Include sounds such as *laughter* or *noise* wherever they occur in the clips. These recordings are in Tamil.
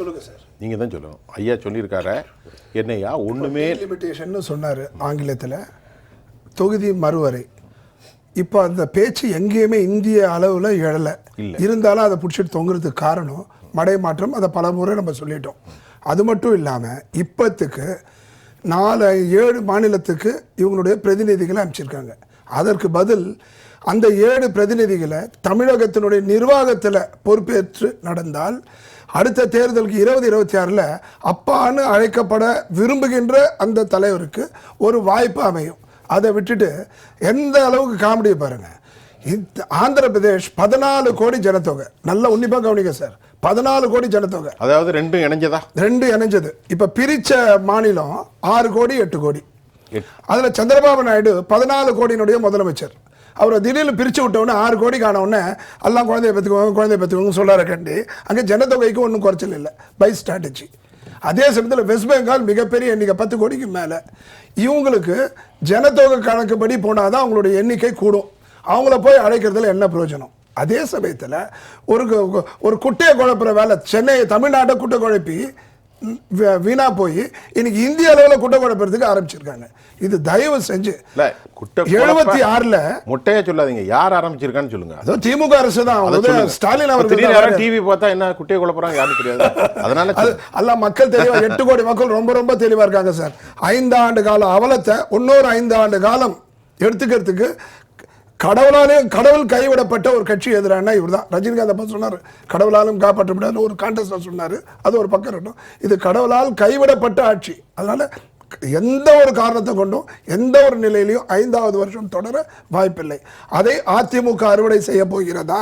சொல்லுங்க சார். நீங்க தான் சொல்லணும். ஐயா சொல்லியிருக்காரு. என்னையா ஒண்ணுமே லிமிட்டேஷன் சொன்னார் ஆங்கிலத்தில். தொகுதி மறுவரை. இப்போ அந்த பேச்சு எங்கேயுமே இந்திய அளவில் எழலை. இருந்தாலும் அதை பிடிச்சிட்டு தொங்குறதுக்கு காரணம் மடை மாற்றம் அதை பல முறை நம்ம சொல்லிட்டோம். அது மட்டும் இல்லாமல் இப்போத்துக்கு நாலு ஏழு மாநிலத்துக்கு இவங்களுடைய பிரதிநிதிகளை அனுப்பிச்சிருக்காங்க. அதற்கு பதில் அந்த ஏழு பிரதிநிதிகளை தமிழகத்தினுடைய நிர்வாகத்தில் பொறுப்பேற்று நடந்தால் அடுத்த தேர்தலுக்கு இருபது இருபத்தி ஆறில் அப்பான்னு அழைக்கப்பட விரும்புகின்ற அந்த தலைவருக்கு ஒரு வாய்ப்பு அமையும். அதை விட்டுட்டு எந்த அளவுக்கு காமெடியை பாருங்க. இந்த ஆந்திர பிரதேஷ் பதினாலு கோடி ஜனத்தொகை. நல்லா உன்னிப்பாக கவனிங்க சார். பதினாலு கோடி ஜனத்தொகை. அதாவது ரெண்டும் இணைஞ்சதா? ரெண்டு இணைஞ்சது. இப்போ பிரிச்ச மாநிலம் ஆறு கோடி எட்டு கோடி. அதில் சந்திரபாபு நாயுடு பதினாலு கோடியினுடைய முதலமைச்சர். அவரை திடீர்னு பிரித்து விட்டவுடனே ஆறு கோடி காணவுடனே எல்லாம் குழந்தைய பெற்றுக்கோங்க குழந்தைய பெற்றுக்கோங்க சொல்லார கண்டி அங்கே ஜனத்தொகைக்கு ஒன்றும் குறைச்சல் இல்லை. பை ஸ்ட்ராட்டஜி அதே சமயத்தில் வெஸ்ட் பெங்கால் மிகப்பெரிய எண்ணிக்கை பத்து கோடிக்கு மேலே. இவங்களுக்கு ஜனத்தொகை கணக்குப்படி போனால் தான் அவங்களுடைய எண்ணிக்கை கூடும். அவங்கள போய் அழைக்கிறதுல என்ன பிரயோஜனம்? அதே சமயத்தில் ஒரு ஒரு குட்டையை குழப்புற வேலை சென்னை தமிழ்நாட்டை குட்டை குழப்பி வீணா போய் இன்னைக்கு இந்திய அளவில் குட்டை குழப்பறதுக்கு ஆரம்பிச்சிருக்காங்க. இது தயவு செஞ்சு எழுபத்தி ஆறுல முட்டையா சொல்லாதீங்க. யார் ஆரம்பிச்சிருக்கான்னு சொல்லுங்க. அதோ திமுக அரசு தான். ஸ்டாலின் அவர்கள் டிவி பார்த்தா என்ன குட்டையை குழப்பறாங்க? யாரும் தெரியாது. அதனால அது அல்ல மக்கள் தெளிவா எட்டு கோடி மக்கள் ரொம்ப ரொம்ப தெளிவா இருக்காங்க சார். ஐந்து ஆண்டு கால அவலத்தை இன்னொரு ஐந்து ஆண்டு காலம் எடுத்துக்கிறதுக்கு கடவுளாலே கடவுள் கைவிடப்பட்ட ஒரு கட்சி எதிரான இவர் தான் ரஜினிகாந்த் அப்போ சொன்னார் கடவுளாலும் காப்பாற்ற முடியாது ஒரு கான்டெஸ்ட் சொன்னார். அது ஒரு பக்கம் இருக்கட்டும். இது கடவுளால் கைவிடப்பட்ட ஆட்சி. அதனால் எந்த ஒரு காரணத்தை கொண்டும் எந்த ஒரு நிலையிலையும் ஐந்தாவது வருஷம் தொடர வாய்ப்பில்லை. அதை அதிமுக அறுவடை செய்ய போகிறதா?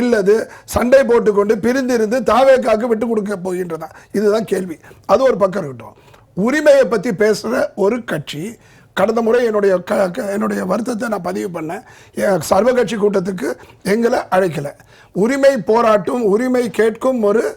இல்லது சண்டை போட்டுக்கொண்டு பிரிந்திருந்து தாவேக்காக்கு விட்டு கொடுக்க போகின்றதா? இதுதான் கேள்வி. அது ஒரு பக்கம் இருக்கட்டும். உரிமையை பற்றி பேசுகிற ஒரு கட்சி கடந்த முறை என்னுடைய க க- என்னுடைய வருத்தத்தை நான் பதிவு பண்ணேன். என் கட்சி கூட்டத்துக்கு எங்களை அழைக்கலை. உரிமை போராட்டும் உரிமை கேட்கும் ஒரு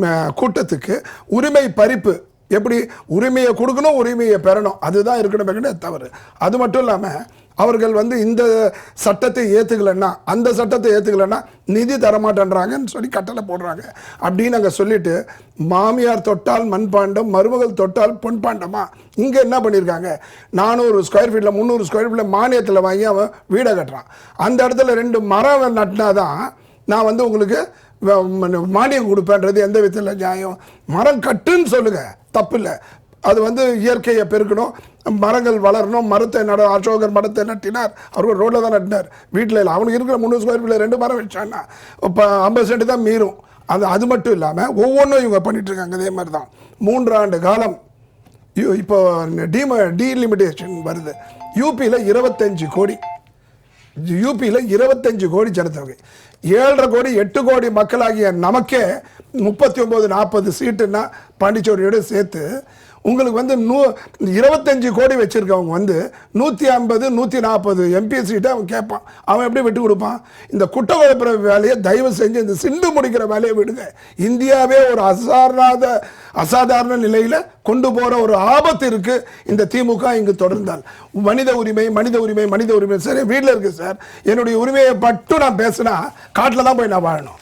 கூட்டத்துக்கு உரிமை பறிப்பு எப்படி உரிமையை கொடுக்கணும் உரிமையை பெறணும். அதுதான் இருக்கணுமே தவறு. அது மட்டும் இல்லாமல் அவர்கள் வந்து இந்த சட்டத்தை ஏற்றுக்கலைன்னா அந்த சட்டத்தை ஏற்றுக்கலைன்னா நிதி தரமாட்டேன்றாங்கன்னு சொல்லி கட்டளை போடுறாங்க. அப்படின்னு அங்கே சொல்லிட்டு மாமியார் தொட்டால் மண்பாண்டம் மருமகள் தொட்டால் பொன்பாண்டமா? இங்கே என்ன பண்ணியிருக்காங்க நானூறு ஸ்கொயர் ஃபீட்டில் முந்நூறு ஸ்கொயர் ஃபீட்டில் மானியத்தில் வாங்கி அவன் வீடை கட்டுறான். அந்த இடத்துல ரெண்டு மரம் நட்டினாதான் நான் வந்து உங்களுக்கு வ- மானியம் கொடுப்பேன்றது எந்த விதத்தில் நியாயம்? மரம் கட்டுன்னு சொல்லுங்க. தப்பு இல்லை அது வந்து இயற்கையை பெருக்கணும் மரங்கள் வளரணும் மரத்தை நட அசோகர் மரத்தை நட்டினார் அவர்கள் ரோட்டில் தான் நட்டினார். வீட்டில் இல்லை அவனுக்கு இருக்கிற முந்நூறு ஸ்கொயர் ஃபீட்டில் ரெண்டு மரம் வச்சான்னா இப்போ ஐம்பது சென்ட் தான் மீறும். அது அது மட்டும் இல்லாமல் ஒவ்வொன்றும் இவங்க பண்ணிகிட்ருக்காங்க அதே மாதிரி தான் மூன்றாண்டு காலம் இப்போ டீம டீலிமிட்டேஷன் வருது. யூபியில் இருபத்தஞ்சு கோடி. யூபியில் இருபத்தஞ்சு கோடி ஜனத்தொகை. ஏழரை கோடி எட்டு கோடி மக்களாகிய நமக்கே முப்பத்தி ஒம்பது நாற்பது சீட்டுன்னா பாண்டிச்சேரியோட சேர்த்து உங்களுக்கு வந்து நூ இருபத்தஞ்சு கோடி வச்சுருக்கவங்க வந்து நூற்றி ஐம்பது நூற்றி நாற்பது எம்பி சீட்டை அவன் கேட்பான். அவன் எப்படி விட்டு கொடுப்பான்? இந்த குட்ட குழப்புற வேலையை தயவு செஞ்சு இந்த சிண்டு முடிக்கிற வேலையை விடுங்க. இந்தியாவே ஒரு அசாரணாத அசாதாரண நிலையில் கொண்டு போகிற ஒரு ஆபத்து இருக்குது இந்த திமுக இங்கு தொடர்ந்தால். மனித உரிமை மனித உரிமை மனித உரிமை. சரி வீட்டில் இருக்குது சார். என்னுடைய உரிமையை மட்டும் நான் பேசினா காட்டில் தான் போய் நான் வாழணும்.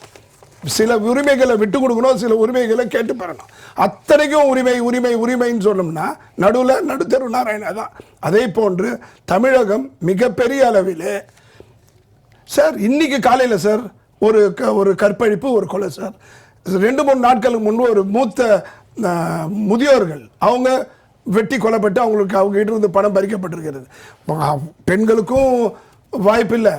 சில உரிமைகளை விட்டு கொடுக்கணும் சில உரிமைகளை கேட்டு பெறணும். அத்தனைக்கும் உரிமை உரிமை உரிமைன்னு சொன்னோம்னா நடுவில் நடுத்தரு நாராயணா தான். அதே போன்று தமிழகம் மிகப்பெரிய அளவிலே சார் இன்னைக்கு காலையில் சார் ஒரு க ஒரு கற்பழிப்பு ஒரு கொலை சார். ரெண்டு மூணு நாட்களுக்கு முன்பு ஒரு மூத்த முதியோர்கள் அவங்க வெட்டி கொல்லப்பட்டு அவங்களுக்கு அவங்க கிட்ட இருந்து பணம் பறிக்கப்பட்டிருக்கிறது. பெண்களுக்கும் வாய்ப்பில்லை.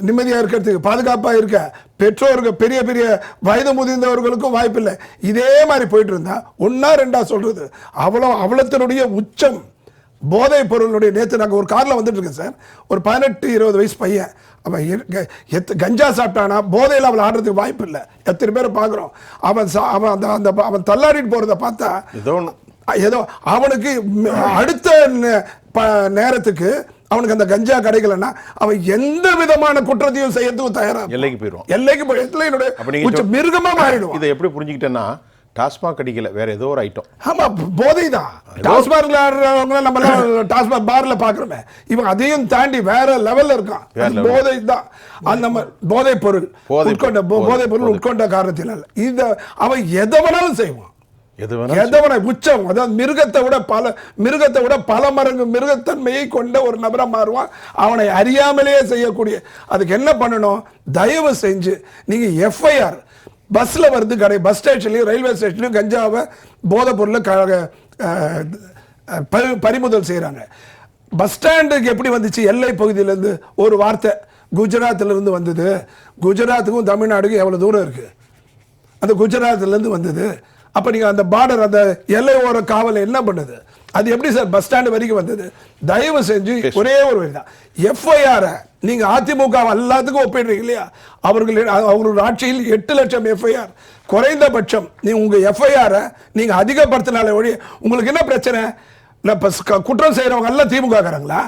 நிம்மதியாக இருக்கிறதுக்கு பாதுகாப்பாக இருக்க. பெற்றோர்கள் பெரிய பெரிய வயது முதிர்ந்தவர்களுக்கும் வாய்ப்பில்லை. இதே மாதிரி போயிட்டு இருந்தா ஒன்றா ரெண்டா சொல்றது. அவ்வளோ அவலத்தினுடைய உச்சம். போதைப் பொருளுடைய நேற்று நாங்கள் ஒரு காரில் வந்துட்டு இருக்கேன் சார். ஒரு பதினெட்டு இருபது வயசு பையன். அவன் எத்து கஞ்சா சாப்பிட்டானா போதையில் அவள் ஆடுறதுக்கு வாய்ப்பு இல்லை. எத்தனை பேரை பார்க்குறோம். அவன் சா- அவன் அந்த அந்த அவன் தள்ளாடிட்டு போகிறத பார்த்தா ஏதோ ஏதோ அவனுக்கு அடுத்த நே- ப- நேரத்துக்கு அவனுக்கு அந்த கஞ்சா கிடைக்கலன்னா அவன் எந்த விதமான குற்றத்தையும் செய்யறதுக்கும் தயாரா. எல்லைக்கு போயிடுவோம் எல்லைக்கு போய் மிருகமா மாறிடுவான். இதை எப்படி புரிஞ்சுக்கிட்டேன்னா டாஸ்மாக் அடிக்கல வேற ஏதோ ஒரு ஐட்டம் ஆமா போதை தான் ஆடுறவங்க நம்ம *laughs* டாஸ்மாக் பார்ல பாக்குறோமே. இவன் அதையும் தாண்டி வேற லெவல்ல இருக்கான். போதை தான் அந்த போதை பொருள் உட்கொண்ட. போதை பொருள் உட்கொண்ட காரணத்தினால. இத அவன் எதை வேணாலும் செய்வான். எதவனை உச்சம். அதாவது மிருகத்தை விட பல மிருகத்தை விட பல மடங்கு மிருகத்தன்மையை கொண்ட ஒரு நபரா மாறுவான். அவனை அறியாமலேயே செய்யக்கூடிய அதுக்கு என்ன பண்ணணும்? தயவு செஞ்சு நீங்க எஃப்ஐஆர் பஸ்ல வருது கடை பஸ் ஸ்டேஷன்லயும் ரயில்வே ஸ்டேஷன்லயும் கஞ்சாவை போதைப் பொருளை பறிமுதல் செய்றாங்க. பஸ் ஸ்டாண்டுக்கு எப்படி வந்துச்சு? எல்லை பகுதியிலேருந்து ஒரு வார்த்தை குஜராத்ல இருந்து வந்தது. குஜராத்துக்கும் தமிழ்நாடுக்கும் எவ்வளவு தூரம் இருக்கு? அந்த குஜராத்ல இருந்து வந்தது. அப்ப நீங்க அந்த பார்டர் அந்த எல்லை ஓர காவல் என்ன பண்ணுது? அது எப்படி சார் பஸ் ஸ்டாண்ட் வரைக்கும் வந்தது? தயவு செஞ்சு ஒரே ஒரு வழி தான். எஃப்ஐஆர் நீங்க அதிமுக எல்லாத்துக்கும் ஒப்பிடுறீங்க இல்லையா? அவர்கள் அவங்களோட ஆட்சியில் எட்டு லட்சம் எஃப்ஐஆர் குறைந்தபட்சம் நீ உங்க எஃப்ஐஆர் நீங்க அதிகப்படுத்தினாலே ஒழி உங்களுக்கு என்ன பிரச்சனை? இல்ல இப்ப க- குற்றம் செய்யறவங்க எல்லாம் திமுக காரங்களா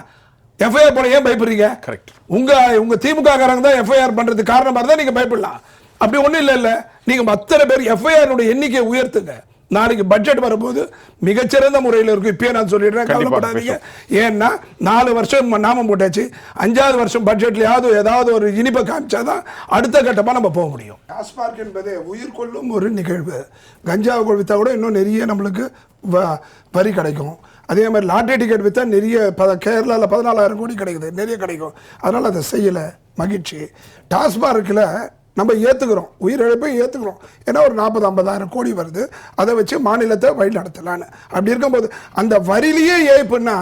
எஃப்ஐஆர் போட ஏன் பயப்படுறீங்க? Correct. உங்க உங்க திமுக காரங்க தான் எஃப்ஐஆர் பண்றதுக்கு காரணமா இருந்தா நீங்க பயப்படலாம். அப்படி ஒண்ணும் இல்ல இல்ல. நீங்க அத்தனை பேர் எஃப்ஐஆர் எண்ணிக்கையை உயர்த்துங்க. நாளைக்கு பட்ஜெட் வரும்போது மிகச்சிறந்த முறையில் இருக்கும். இப்பயே நான் சொல்லிடுறேன். கவலைப்படாதீங்க. ஏன்னா நாலு வருஷம் நாமம் போட்டாச்சு. அஞ்சாவது வருஷம் பட்ஜெட்லயாவது ஏதாவது ஒரு இனிப்பை காமிச்சாதான் அடுத்த கட்டமா நம்ம போக முடியும். டாஸ்மார்க் என்பது உயிர் கொள்ளும் ஒரு நிகழ்வு. கஞ்சாவை கொழுவித்தா கூட இன்னும் நிறைய நம்மளுக்கு வ- வரி கிடைக்கும். அதே மாதிரி லாட்டரி டிக்கெட் விற்றா நிறைய ப கேரளாவில் பதினாலாயிரம் கோடி கிடைக்குது. நிறைய கிடைக்கும். அதனால் அதை செய்யலை. மகிழ்ச்சி. டாஸ்மார்க்கில் நம்ம ஏற்றுக்கிறோம் உயிரிழப்பை ஏற்றுக்கிறோம் ஏன்னா ஒரு நாற்பது ஐம்பதாயிரம் கோடி வருது. அதை வச்சு மாநிலத்தை வழி நடத்தலான்னு அப்படி இருக்கும்போது அந்த வரிலேயே ஏய்ப்புன்னா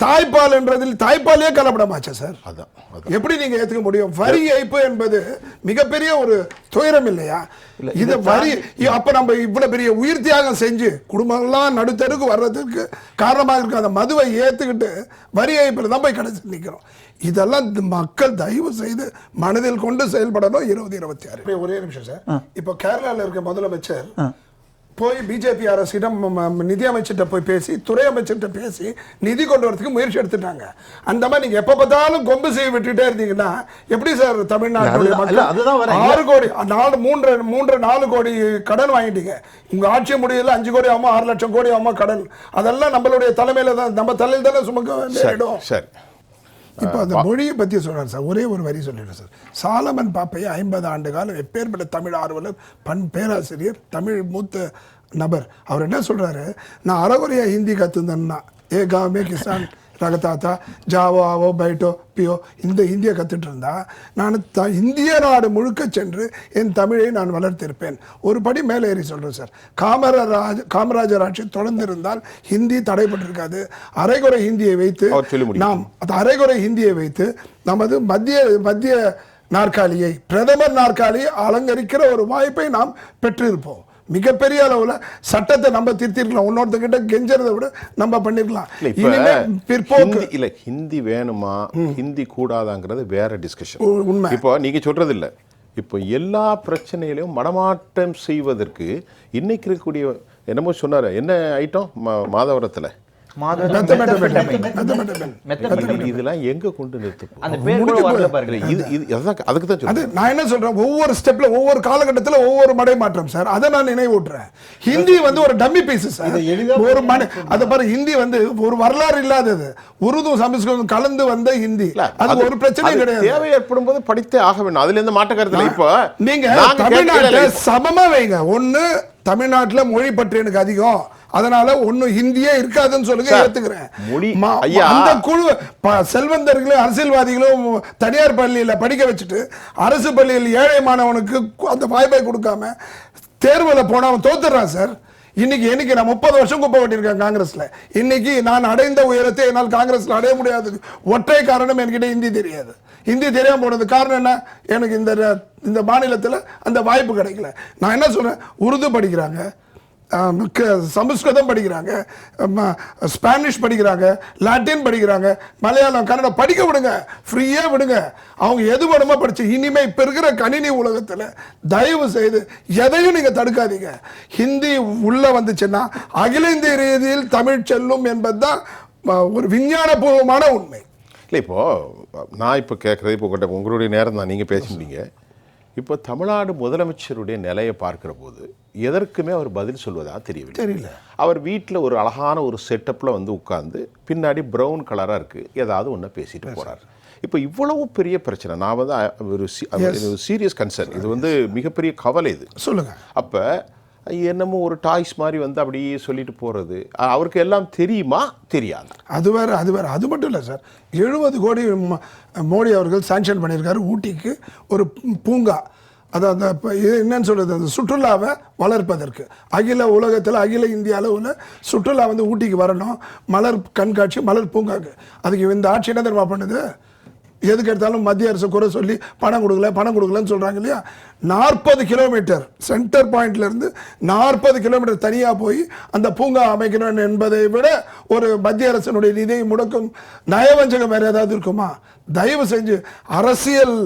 தாய்ப்பால்ன்றதில் தாய்ப்பாலே கலப்படமாச்சா சார் அதான் எப்படி நீங்க ஏத்துக்க முடியும்? வரி ஏய்ப்பு என்பது மிகப்பெரிய ஒரு துயரம் இல்லையா? இது வரி அப்ப நம்ம இவ்வளவு பெரிய உயிர் தியாகம் செஞ்சு குடும்பங்கள்லாம் நடுத்தருக்கு வர்றதுக்கு காரணமாக இருக்க அந்த மதுவை ஏத்துக்கிட்டு வரி ஏய்ப்புல தான் போய் கடைசி நிக்கிறோம். இதெல்லாம் மக்கள் தயவு செய்து மனதில் கொண்டு செயல்படணும். இருபது இருபத்தி ஆறு. ஒரே நிமிஷம் சார் இப்போ கேரளால இருக்க முதலமைச்சர் போய் பிஜேபி அரசிடம் நிதி அமைச்சர்கிட்ட போய் பேசி துறை அமைச்சர்கிட்ட பேசி நிதி கொண்டு வரதுக்கு முயற்சி எடுத்துட்டாங்க. அந்த மாதிரி நீங்க எப்ப பார்த்தாலும் கொம்பு செய்ய விட்டுட்டே இருந்தீங்கன்னா எப்படி சார். மக்கள் ஆறு கோடி நாலு மூன்று மூன்று நாலு கோடி கடன் வாங்கிட்டீங்க. உங்க ஆட்சி முடியல அஞ்சு கோடி ஆகுமா ஆறு லட்சம் கோடி ஆகுமா கடன். அதெல்லாம் நம்மளுடைய தலைமையில தான் நம்ம தலையில தானே சுமக்க சரி வேண்டியிடும் சரி. இப்போ அந்த மொழியை பற்றி சொல்றாரு சார். ஒரே ஒரு வரி சொல்லிடுறேன் சார். சாலமன் பாப்பையா ஐம்பது ஆண்டு காலம் எப்பேற்பட்ட தமிழ் ஆர்வலர் பண் பேராசிரியர் தமிழ் மூத்த நபர். அவர் என்ன சொல்றாரு? நான் அறகுறையா ஹிந்தி கற்றுந்தேன்னா ஏ காமே கிசான் ரகதாத்தா ஜாவோ ஆவோ பைட்டோ பியோ இந்த இந்தியை கத்துட்டு இருந்தா நான் த இந்திய நாடு முழுக்க சென்று என் தமிழை நான் வளர்த்திருப்பேன். ஒரு படி மேலே ஏறி சொல்றேன் சார். காமராஜ் காமராஜர் ஆட்சி தொடர்ந்து இருந்தால் ஹிந்தி தடைப்பட்டிருக்காது அரைகுறை ஹிந்தியை வைத்து. நாம் அது அரைகுறை ஹிந்தியை வைத்து நமது மத்திய மத்திய நாற்காலியை பிரதமர் நாற்காலியை அலங்கரிக்கிற ஒரு வாய்ப்பை நாம் பெற்றிருப்போம். மிகப்பெரிய அளவுல சட்டத்தை நம்ம திருத்திருக்கலாம். இன்னொருத்தங்கிட்ட கெஞ்சறதை விட நம்ம பண்ணிருக்கலாம். பிற்போக்கு. ஹிந்தி இல்ல ஹிந்தி வேணுமா? ஹிந்தி கூடாதாங்கிறது வேற டிஸ்கஷன் உண்மை. இப்போ நீங்க சொல்றது இல்ல இப்போ எல்லா பிரச்சனையிலையும் மடமாற்றம் செய்வதற்கு இன்னைக்கு இருக்கக்கூடிய என்னமோ சொன்னாரு. என்ன ஐட்டம் மாதவரத்துல. இதெல்லாம் எங்க கொண்டு நிறுத்த போகுது? அந்த பேர் கூட வரல பாருங்க. இல்ல, இது இது அதான் அதுக்கு தான் அது சொல்றேன். நான் என்ன சொல்றேன்? ஒவ்வொரு ஸ்டெப்ல ஒவ்வொரு காலகட்டத்துல ஒவ்வொரு மடை மாற்றம் சார் அதை நான் நினைவூட்டுறேன். ஹிந்தி வந்து ஒரு டம்மி பீஸ் சார் ஒரு மடை அதை பாரு ஹிந்தி வந்து ஒரு வரலாறு இல்லாதது. உருது சமஸ்கிருதம் கலந்து வந்த ஹிந்தி. அது ஒரு பிரச்சனையும் கிடையாது. தேவை ஏற்படும் போது படித்தே ஆக வேண்டும் அதுல இருந்து மாற்ற கருத்துல இப்போ நீங்க கேட்கல, சமமா வைங்க. ஒண்ணு தமிழ்நாட்டுல மொழி பற்று எனக்கு அதிகம். அதனால ஒண்ணு ஹிந்தியே இருக்காதுன்னு சொல்லுங்க ஏத்துக்கிறேன். அந்த குழு செல்வந்தர்களும் அரசியல்வாதிகளும் தனியார் பள்ளியில படிக்க வச்சுட்டு அரசு பள்ளியில் ஏழை மாணவனுக்கு அந்த வாய்ப்பை கொடுக்காம தேர்வுல போனா அவன் தோத்துறான் சார். இன்னைக்கு இன்னைக்கு நான் முப்பது வருஷம் குப்பை வெட்டியிருக்கேன் காங்கிரஸ்ல. இன்னைக்கு நான் அடைந்த உயரத்தை என்னால் காங்கிரஸ்ல அடைய முடியாது. ஒற்றை காரணம் என்கிட்ட ஹிந்தி தெரியாது. ஹிந்தி தெரியாமல் போனது காரணம் என்ன? எனக்கு இந்த இந்த மாநிலத்தில் அந்த வாய்ப்பு கிடைக்கல. நான் என்ன சொல்கிறேன் உருது படிக்கிறாங்க. சமஸ்கிருதம் படிக்கிறாங்க. ஸ்பானிஷ் படிக்கிறாங்க. லாட்டின் படிக்கிறாங்க. மலையாளம் கன்னடம் படிக்க விடுங்க. ஃப்ரீயாக விடுங்க. அவங்க எது வேணுமோ படிச்சு இனிமே இப்போ இருக்கிற கணினி உலகத்தில் தயவு செய்து எதையும் நீங்கள் தடுக்காதீங்க. ஹிந்தி உள்ளே வந்துச்சுன்னா அகில இந்திய ரீதியில் தமிழ் செல்லும் என்பது தான் ஒரு விஞ்ஞானபூர்வமான உண்மை. இல்லை இப்போ நான் இப்போ கேட்குறது இப்போ உங்கள்கிட்ட உங்களுடைய நேரம் தான் நீங்கள் பேசிட்டீங்க இப்போ தமிழ்நாடு முதலமைச்சருடைய நிலையை பார்க்கிற போது எதற்குமே அவர் பதில் சொல்வதா தெரியவில்லை. தெரியல. அவர் வீட்டில் ஒரு அழகான ஒரு செட்டப்பில் வந்து உட்கார்ந்து பின்னாடி ப்ரௌன் கலராக இருக்குது ஏதாவது ஒன்று பேசிட்டு போகிறார் இப்போ இவ்வளவு பெரிய பிரச்சனை நான் வந்து ஒரு சீரியஸ் கன்சர்ன் இது வந்து மிகப்பெரிய கவலை இது. சொல்லுங்க. அப்போ என்னமோ ஒரு டாய்ஸ் மாதிரி வந்து அப்படியே சொல்லிட்டு போகிறது அவருக்கு எல்லாம் தெரியுமா? தெரியாது. அது வேறு அது வேறு. அது மட்டும் இல்லை சார். எழுபது கோடி ம- மோடி அவர்கள் சாங்ஷன் பண்ணியிருக்காரு ஊட்டிக்கு ஒரு பூங்கா. அது அந்த இது என்னன்னு சொல்கிறது அந்த சுற்றுலாவை வளர்ப்பதற்கு. அகில உலகத்தில் அகில இந்திய அளவில் சுற்றுலா வந்து ஊட்டிக்கு வரணும். மலர் கண்காட்சி மலர் பூங்காக்கு. அதுக்கு இந்த ஆட்சி என்ன தெரியுமா பண்ணுது? எதுக்கு எடுத்தாலும் மத்திய அரசு குறை சொல்லி பணம் கொடுக்கல பணம் கொடுக்கலன்னு சொல்கிறாங்க இல்லையா? நாற்பது கிலோமீட்டர் சென்டர் பாயிண்ட்லேருந்து நாற்பது கிலோமீட்டர் தனியாக போய் அந்த பூங்கா அமைக்கணும் என்பதை விட ஒரு மத்திய அரசினுடைய நிதியை முடக்கும் நயவஞ்சகம் வேறு ஏதாவது இருக்குமா? தயவு செஞ்சு அரசியல்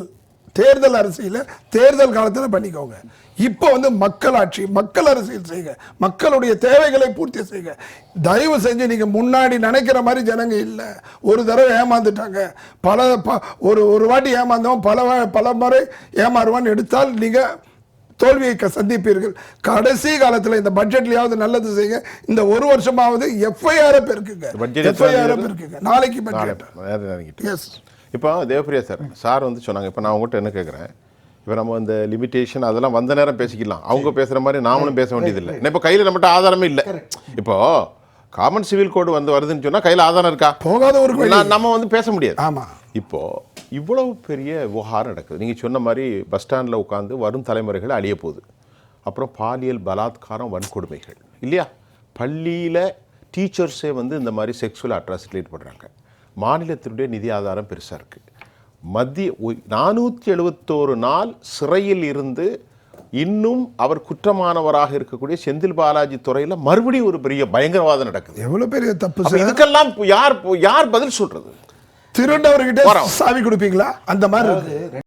தேர்தல் அரசியல் தேர்தல் காலத்தில் பண்ணிக்கோங்க. இப்போ வந்து மக்களாட்சி மக்கள் அரசியல் செய்யுங்க மக்களுடைய தேவைகளை பூர்த்தி செய்யுங்க தயவு செஞ்சு நீங்க முன்னாடி நினைக்கிற மாதிரி ஜனங்க இல்லை. ஒரு தடவை ஏமாந்துட்டாங்க. பல ப- ஒரு ஒரு வாட்டி ஏமாந்தவன் பல பல முறை ஏமாறுவான்னு எடுத்தால் நீங்க தோல்வியை சந்திப்பீர்கள். கடைசி காலத்துல இந்த பட்ஜெட்லயாவது நல்லது செய்யுங்க இந்த ஒரு வருஷமாவது எஃப்ஐஆர் பெருக்குங்க. எஃப்ஐஆர் பெருக்குங்க. நாளைக்கு நாளை பட்ஜெட் இப்போ தேவப்பிரியா சார் சார் வந்து சொன்னாங்க. இப்போ நான் உங்கள்கிட்ட என்ன கேட்குறேன் இப்போ நம்ம இந்த லிமிட்டேஷன் அதெல்லாம் வந்த நேரம் பேசிக்கலாம். அவங்க பேசுகிற மாதிரி நாமளும் பேச வேண்டியதில்லை. இப்போ கையில் நம்மகிட்ட ஆதாரமே இல்லை. இப்போ காமன் சிவில் கோடு வந்து வருதுன்னு சொன்னால் கையில் ஆதாரம் இருக்கா? போகாத. நான் நம்ம வந்து பேச முடியாது. ஆமா. இப்போ இவ்வளவு பெரிய விவகாரம் நடக்குது. நீங்கள் சொன்ன மாதிரி பஸ் ஸ்டாண்டில் உட்காந்து வரும் தலைமுறைகள் அழிய போகுது. அப்புறம் பாலியல் பலாத்காரம் வன்கொடுமைகள். இல்லையா? பள்ளியில் டீச்சர்ஸே வந்து இந்த மாதிரி செக்ஸுவல் அட்ராசிட்டிலேட் பண்ணுறாங்க மாநிலத்தினுடைய நிதி ஆதாரம் பெருசாக இருக்குது மத்திய நானூற்றி எழுபத்தோரு நாள் சிறையில் இருந்து இன்னும் அவர் குற்றமானவராக இருக்கக்கூடிய செந்தில் பாலாஜி துறையில் மறுபடியும் ஒரு பெரிய பயங்கரவாதம் நடக்குது. எவ்வளவு பெரிய தப்பு இதுக்கெல்லாம் யார் யார் பதில் சொல்றது? திருண்டவர்கிட்ட. சாவி கொடுப்பீங்களா? அந்த மாதிரி